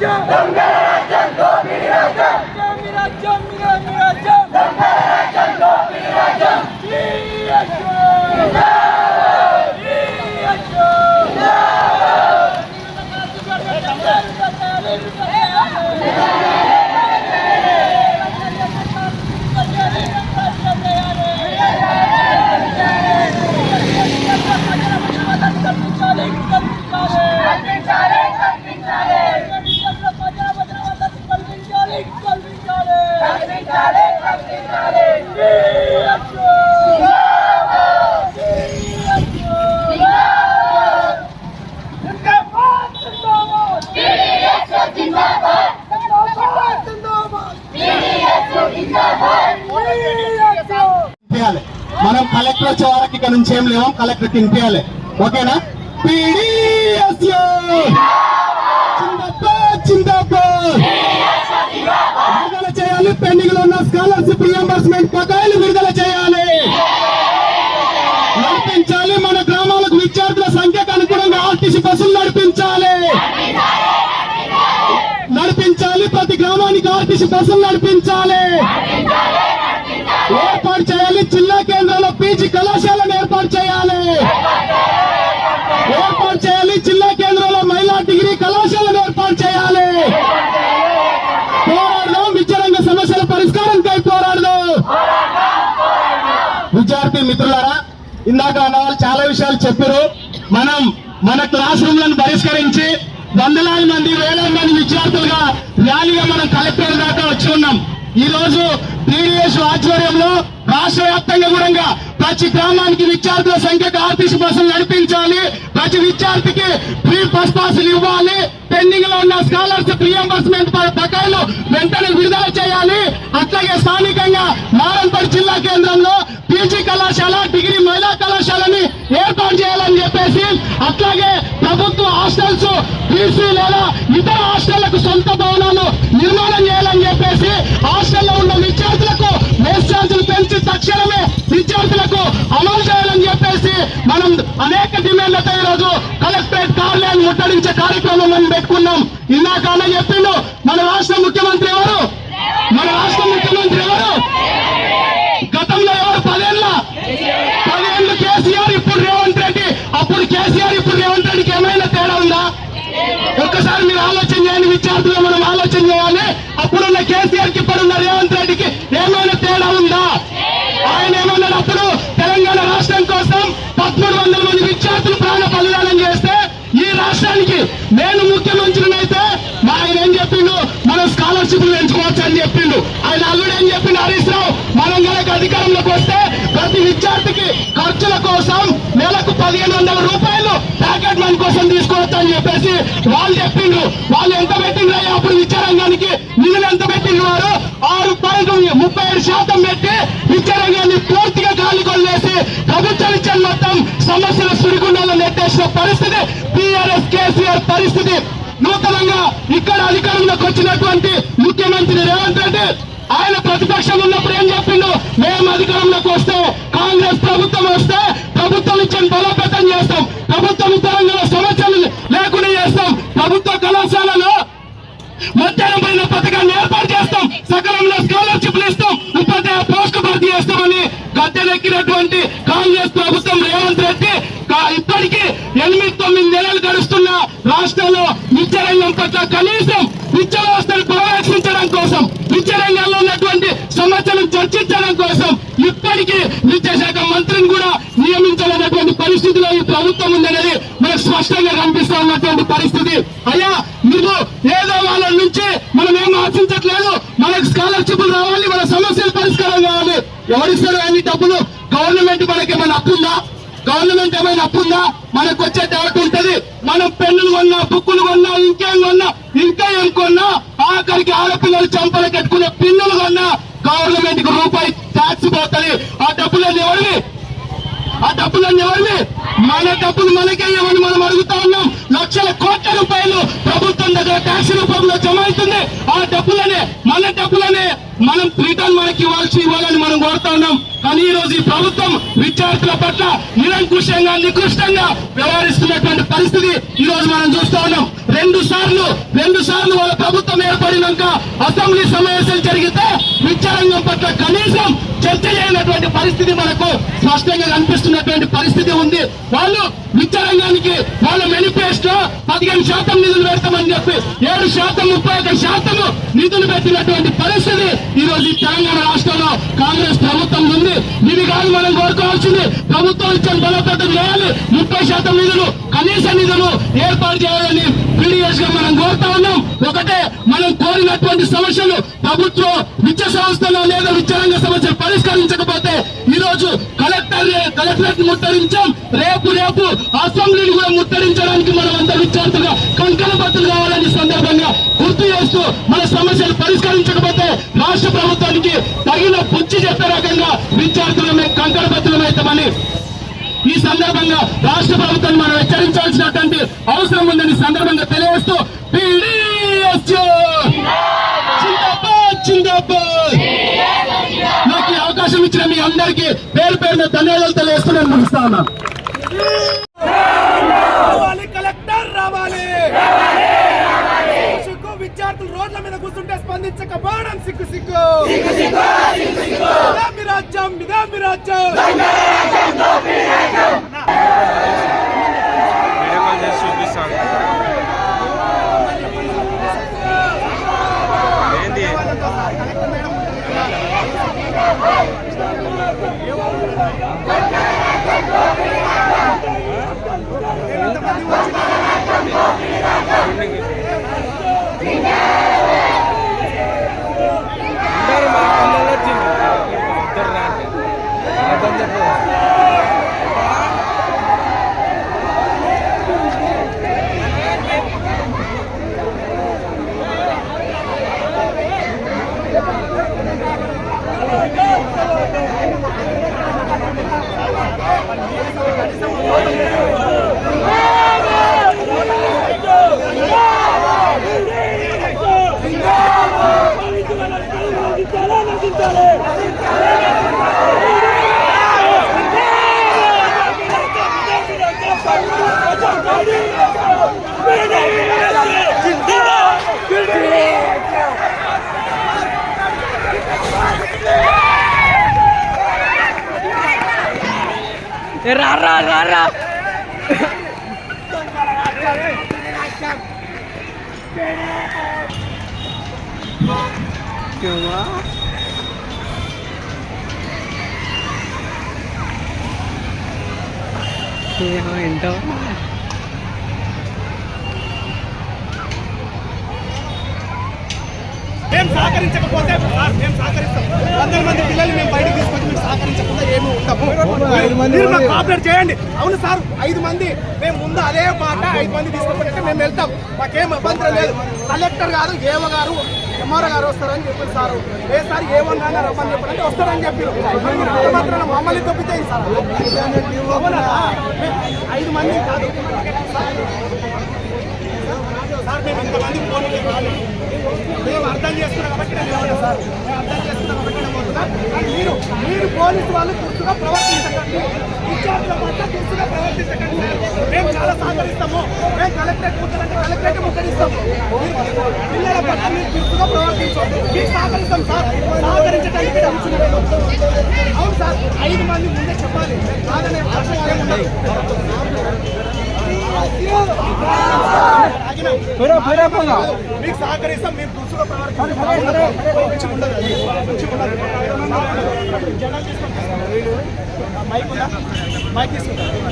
cho మనం collector వచ్చే వరకు ఇక్కడ నుంచి ఏం లేవు కలెక్టర్ తినిపించాలి ఓకేనా PDSU! జిందాబాద్, జిందాబాద్! విడుదల చేయాలి పెండింగ్లో ఉన్న స్కాలర్షిప్ రియంబర్స్మెంట్ బకాయిలు విడుదల చేయాలి. నడిపించాలి మన గ్రామాలకు విద్యార్థుల సంఖ్యకు అనుగుణంగా ఆర్టీసీ బస్సులు నడిపించాలి. నడిపించాలి ప్రతి గ్రామానికి ఆర్టీసీ బస్సులు నడిపించాలి. ఏర్పాటు చేయాలి జిల్లా కేంద్రంలో పీజీ కళాశాలను ఏర్పాటు చేయాలి. ఇందాక చాలా విషయాలు చెప్పారు. మనం మన క్లాస్ రూమ్లను బహిష్కరించి వందలాది మంది వేలాది మంది విద్యార్థులుగా ర్యాలీగా మనం కలెక్టర్ దాకా వచ్చి ఉన్నాం. ఈ రోజు టీడీఎస్ ఆధ్వర్యంలో రాష్ట్ర వ్యాప్తంగా కూడా ప్రతి గ్రామానికి విద్యార్థుల సంఖ్యకు ఆర్టీసీ బస్సులు నడిపించాలి. ప్రతి విద్యార్థికి ఫ్రీ బస్ పాసులు ఇవ్వాలి. పెండింగ్లో ఉన్న స్కాలర్షిప్ రియంబర్స్మెంట్ బకాయిలు వెంటనే విడుదల చేయాలి. అట్లాగే స్థానికంగా నారాయణపేట జిల్లా కేంద్రంలో పీజీ కళాశాల డిగ్రీ మహిళా కళాశాల ఏర్పాటు చేయాలని చెప్పేసి అట్లాగే ప్రభుత్వ హాస్టల్స్ బీసీ లేదా ఇతర హాస్టళ్ళకు సొంత భవనాలు నిర్మాణం చేయాలని చెప్పేసి హాస్టల్లో ఉన్న విద్యార్థులకు మెస్ ఛార్జీలు పెంచి తక్షణమే విద్యార్థులకు అమలు చేయాలని చెప్పేసి మనం అనేక డిమాండ్లతో ఈరోజు కలెక్టరేట్ కార్యాలయాన్ని ముట్టడించే కార్యక్రమం మనం పెట్టుకున్నాం. ఇందాక అన్న చెప్పిండు మన రాష్ట్ర ముఖ్యమంత్రి ఎవరు? మన రాష్ట్ర ముఖ్యమంత్రి ఎవరు గతంలో ఎవరు పదేళ్ళ పదేళ్ళు కేసీఆర్ ఇప్పుడు రేవంత్ రెడ్డి అప్పుడు కేసీఆర్ ఇప్పుడు రేవంత్ రెడ్డికి ఏమైనా తేడా ఉందా ఒక్కసారి మీరు ఆలోచన చేయాలి విద్యార్థులు మనం ఆలోచన చేయాలి. అప్పుడున్న కేసీఆర్కి ఇప్పుడున్న రేవంత్ రెడ్డికి ఏమైనా తేడా ఉందా? ఆయన ఏమన్నాడు అప్పుడు? తెలంగాణ రాష్ట్రం కోసం పదమూడు వందల మంది విద్యార్థులు ప్రాణ బలిదానం చేస్తే ఈ రాష్ట్రానికి నేను ముఖ్యమంత్రినైతే మా ఆయన ఏం చెప్పిండు? మనం స్కాలర్షిప్లు పెంచుకోవచ్చు అని చెప్పిండు. ఆయన అల్లుడు ఏం చెప్పిండు? హరీష్ రావు మనం కనుక అధికారంలోకి వస్తే ప్రతి విద్యార్థికి ఖర్చుల కోసం నెలకు పదిహేను వందల రూపాయలు ప్యాకెట్ మనీ కోసం తీసుకోవచ్చు అని చెప్పేసి వాళ్ళు చెప్పిండ్రు. వాళ్ళు ఎంత పెట్టిండ్రు అప్పుడు విద్యారంగానికి నిధులు ఎంత పెట్టిండ్రు వారు? ఆరు పాయింట్ ముప్పై ఏడు శాతం పెట్టి విద్యారంగాన్ని పూర్తిగా గాలి కొల్లేసి ప్రభుత్వం ఇచ్చిన మొత్తం సమస్యల సుడిగుండాలో నెట్టేసిన పరిస్థితి టీఆర్ఎస్ కేసీఆర్ పరిస్థితి నూతనంగా ఇక్కడ అధికారంలోకి వచ్చినటువంటి ముఖ్యమంత్రి రేవంత్ రెడ్డి ఆయన ప్రతిపక్షం ఉన్నప్పుడు ఏం చెప్పిండు? మేము అధికారంలోకి వస్తే కాంగ్రెస్ ప్రభుత్వం వస్తే ప్రభుత్వం ఇచ్చిన బలోపేతం చేస్తాం ప్రభుత్వం తెలంగాణ సమస్యలు లేకుండా చేస్తాం ప్రభుత్వ కళాశాలలో మధ్యాహ్నం పైన పథకాన్ని ఏర్పాటు చేస్తాం సకాలంలో స్కాలర్షిప్లు ఇస్తాం ఉపాధ్యాయ పోస్ట్ భర్తీ చేస్తామని గద్దెనెక్కినటువంటి కాంగ్రెస్ ప్రభుత్వం రేవంత్ రెడ్డి కా- ఇప్పటికీ ఎనిమిది తొమ్మిది నెలలు గడుస్తున్న రాష్ట్రంలో విద్యారంగం పట్ల కనీసం విద్యా ప్రభుత్వం ఇప్పటికీ విద్యాశాఖ మంత్రిని కూడా నియమించాలన్నటువంటి పరిస్థితిలో ఈ ప్రభుత్వం ఉందనేది మనకు స్పష్టంగా కనిపిస్తా ఉన్నటువంటి పరిస్థితి. అయ్యా మీరు ఏదో వాళ్ళ నుంచి మనం ఏం ఆశించట్లేదు మనకు స్కాలర్షిప్లు రావాలి మన సమస్యలు పరిష్కారం కావాలి. ఎవరిస్తారు అన్ని డబ్బులు? గవర్నమెంట్ మనకి ఏమైనా అప్పుందా గవర్నమెంట్ ఏమైనా అప్పుందా మనకు వచ్చే డౌట్ ఉంటది. మనం పెన్నులు కొన్నా బుక్కులు కొన్నా ఇంకేం కొన్నా ఇంకా ఏం కొన్నా ఆఖరికి ఆడపిల్లలు చంపలు కట్టుకునే పిన్నులు కొన్నా గవర్నమెంట్కి రూపాయి ట్యాక్స్ ఆ డబ్బులన్నీ ఎవరివి? ఆ డబ్బులన్నీ ఎవరివి? మన డబ్బులు మనకే ఇవ్వని మనం అడుగుతా ఉన్నాం. లక్షల కోట్ల రూపాయలు ప్రభుత్వం దగ్గర ట్యాక్స్ రూపంలో జమ అవుతుంది. ఆ డబ్బులనే మన డబ్బులనే మనం రిటర్న్ మనకి ఇవ్వాల్సి ఇవ్వాలని మనం కోరుతా ఉన్నాం. కానీ ఈ రోజు ఈ ప్రభుత్వం విద్యార్థుల పట్ల నిరంకుశంగా నికృష్టంగా వ్యవహరిస్తున్నటువంటి పరిస్థితి ఈ రోజు మనం చూస్తా ఉన్నాం. రెండు సార్లు రెండు సార్లు వాళ్ళ ప్రభుత్వం ఏర్పడినాక అసెంబ్లీ సమావేశాలు జరిగితే విద్యారంగం పట్ల కనీసం చర్చ చేయనటువంటి పరిస్థితి మనకు స్పష్టంగా కనిపిస్తున్నటువంటి పరిస్థితి ఉంది. వాళ్ళు విద్యారంగానికి వాళ్ళ మేనిఫెస్టో పదిహేను శాతం నిధులు పెడతామని చెప్పి ఏడు శాతం ముప్పై ఒక శాతం నిధులు పెట్టినటువంటి పరిస్థితి ఈ రోజు తెలంగాణ రాష్ట్రంలో కాంగ్రెస్ ప్రభుత్వం ఉంది. ఇది కాదు మనం కోరుకోవాల్సింది ప్రభుత్వం ఇచ్చిన బలోపేతం చేయాలి. ముప్పై శాతం నిధులు కనీస నిధులు ఏర్పాటు చేయాలని పీడిఎస్గా మనం కోరుతా ఉన్నాం. ఒకటే మనం కోరినటువంటి సమస్యలు ప్రభుత్వం విద్యా సంస్థలో లేదా విద్యారంగ సమస్యలు పరిష్కరించకపోతే ఈ రోజు కలెక్టర్ కలెక్టరేట్ ముట్టడించాం. రేపు రేపు అసెంబ్లీని కూడా ముట్టడించడానికి మనం అందరూ విద్యార్థులుగా కంకణబద్దులు కావాలని సందర్భంగా గుర్తు చేస్తూ మన సమస్యలు పరిష్కరించకపోతే రాష్ట్ర ప్రభుత్వానికి తగిన పుచ్చి చెప్పే రకంగా విద్యార్థులమే కంకణబద్దులమైతామని ఈ సందర్భంగా రాష్ట్ర ప్రభుత్వాన్ని మనం హెచ్చరించాల్సినటువంటి అవసరం ఉందని సందర్భంగా తెలియజేస్తూ నాకు ఈ అవకాశం ఇచ్చిన మీ అందరికీ పేరు పేరున ధన్యవాదాలు తెలియజేస్తూ నేను ముగిస్తా ఉన్నాను రావాలి కలెక్టర్ రావాలి విద్యార్థులు రోడ్ల మీద కూర్చుంటే స్పందించక సిగ్గు సిగ్గు సిక్కు మీ రాజ్యం ఇదే మీ రాజ్యం video ra ra ra. Trường quá Hãy subscribe cho kênh Ghiền Mì Gõ Để không bỏ lỡ những video hấp dẫn మేము సహకరించకపోతే సార్, మేము సహకరిస్తాం. వందల మంది పిల్లల్ని మేము బయటకు తీసుకొచ్చి మీరు సహకరించకపోతే ఏమి ఉండము. మీరు మాకు కోఆపరేట్ చేయండి. అవును సార్ ఐదు మంది మేము ముందు అదే మాట ఐదు మంది తీసుకుంటే మేము వెళ్తాం. మాకేం ఇబ్బంది లేదు. కలెక్టర్ గారు ఏవో గారు ఎంఆర్ఓ గారు వస్తారని చెప్పారు సార్. ఏ సార్ ఏ వన్ గారు రమ్మని చెప్పారంటే వస్తారని చెప్పారు. మరి మాత్రాన మమ్మల్ని తప్పితే సార్. ఐదు మంది కాదు. సార్ మేము ఇంతమంది ఫోన్లు కాదు మేము అర్థం చేస్తున్నాం కాబట్టి నేను ఎవరు సార్. మేము అర్థం చేస్తున్నాం కాబట్టి నేను పోతున్నా. కానీ మీరు మీరు పోలీసు వాళ్ళు దుస్తుగా ప్రవర్తించకండి. విద్యార్థుల పట్ల దుస్తుగా ప్రవర్తించకండి మేము చాలా సహకరిస్తాము. మేము కలెక్టరేట్ ముట్టడంటే కలెక్టరేట్ ముట్టడిస్తాము. పిల్లల పట్ల మీరు దుస్తుగా ప్రవర్తించండి. మీకు సహకరిస్తాం సార్. సహకరించడానికి అవును సార్ ఐదు మంది ముందే చెప్పాలి. కాదనే ప్రశ్న ఏముండదు మీకు సహకరిస్తాం మీరు జనాలు తీసుకుంటారు. మైక్ మైక్ తీసుకుంటారు.